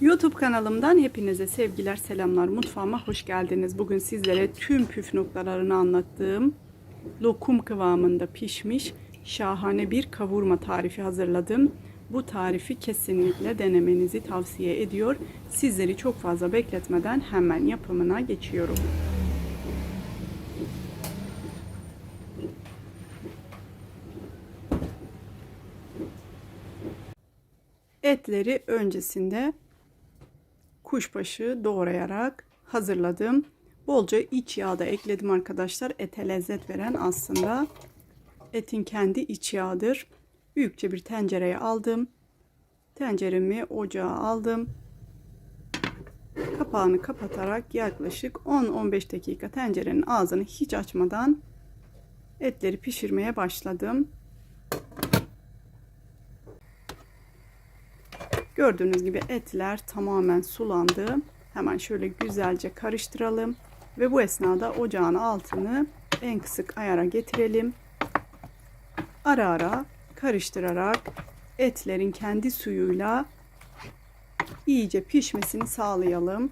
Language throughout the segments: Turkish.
YouTube kanalımdan hepinize sevgiler, selamlar. Mutfağıma hoş geldiniz. Bugün sizlere tüm püf noktalarını anlattığım lokum kıvamında pişmiş şahane bir kavurma tarifi hazırladım. Bu tarifi kesinlikle denemenizi tavsiye ediyor. Sizleri çok fazla bekletmeden hemen yapımına geçiyorum. Etleri öncesinde kuşbaşı doğrayarak hazırladım. Bolca iç yağ da ekledim arkadaşlar. Ete lezzet veren aslında etin kendi iç yağıdır. Büyükçe bir tencereye aldım. Tenceremi ocağa aldım. Kapağını kapatarak yaklaşık 10-15 dakika tencerenin ağzını hiç açmadan etleri pişirmeye başladım. Gördüğünüz gibi etler tamamen sulandı. Hemen şöyle güzelce karıştıralım. Ve bu esnada ocağın altını en kısık ayara getirelim. Ara ara karıştırarak etlerin kendi suyuyla iyice pişmesini sağlayalım.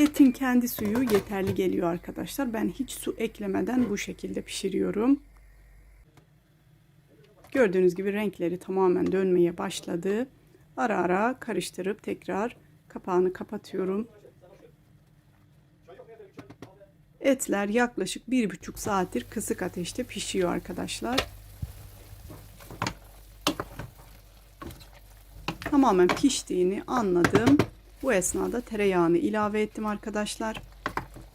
Etin kendi suyu yeterli geliyor arkadaşlar. Ben hiç su eklemeden bu şekilde pişiriyorum. Gördüğünüz gibi renkleri tamamen dönmeye başladı. Ara ara karıştırıp tekrar kapağını kapatıyorum. Etler yaklaşık bir buçuk saattir kısık ateşte pişiyor arkadaşlar. Tamamen piştiğini anladım. Bu esnada tereyağını ilave ettim arkadaşlar.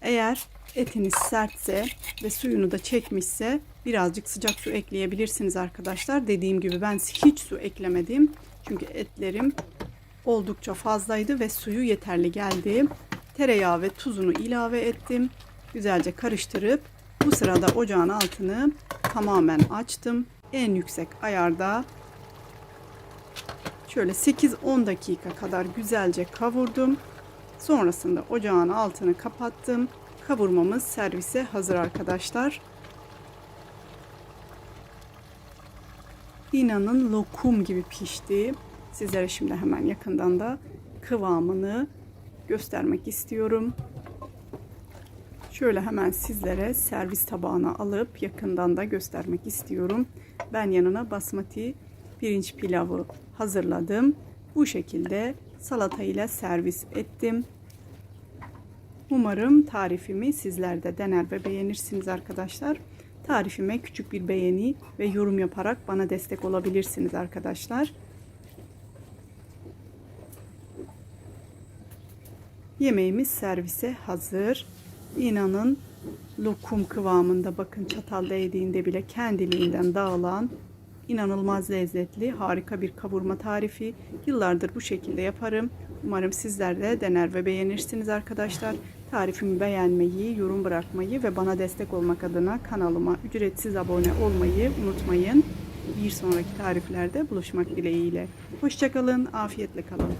Eğer etiniz sertse ve suyunu da çekmişse birazcık sıcak su ekleyebilirsiniz arkadaşlar. Dediğim gibi ben hiç su eklemedim. Çünkü etlerim oldukça fazlaydı ve suyu yeterli geldi. Tereyağı ve tuzunu ilave ettim. Güzelce karıştırıp bu sırada ocağın altını tamamen açtım. En yüksek ayarda şöyle 8-10 dakika kadar güzelce kavurdum. Sonrasında ocağın altını kapattım. Kavurmamız servise hazır arkadaşlar. İnanın lokum gibi pişti. Sizlere şimdi hemen yakından da kıvamını göstermek istiyorum. Şöyle hemen sizlere servis tabağına alıp yakından da göstermek istiyorum. Ben yanına basmati pirinç pilavı hazırladım. Bu şekilde salata ile servis ettim. Umarım tarifimi sizler de dener ve beğenirsiniz arkadaşlar. Tarifime küçük bir beğeni ve yorum yaparak bana destek olabilirsiniz arkadaşlar. Yemeğimiz servise hazır. İnanın lokum kıvamında bakın çatal değdiğinde bile kendiliğinden dağılan inanılmaz lezzetli harika bir kavurma tarifi. Yıllardır bu şekilde yaparım. Umarım sizler de dener ve beğenirsiniz arkadaşlar. Tarifimi beğenmeyi, yorum bırakmayı ve bana destek olmak adına kanalıma ücretsiz abone olmayı unutmayın. Bir sonraki tariflerde buluşmak dileğiyle. Hoşçakalın, afiyetle kalın.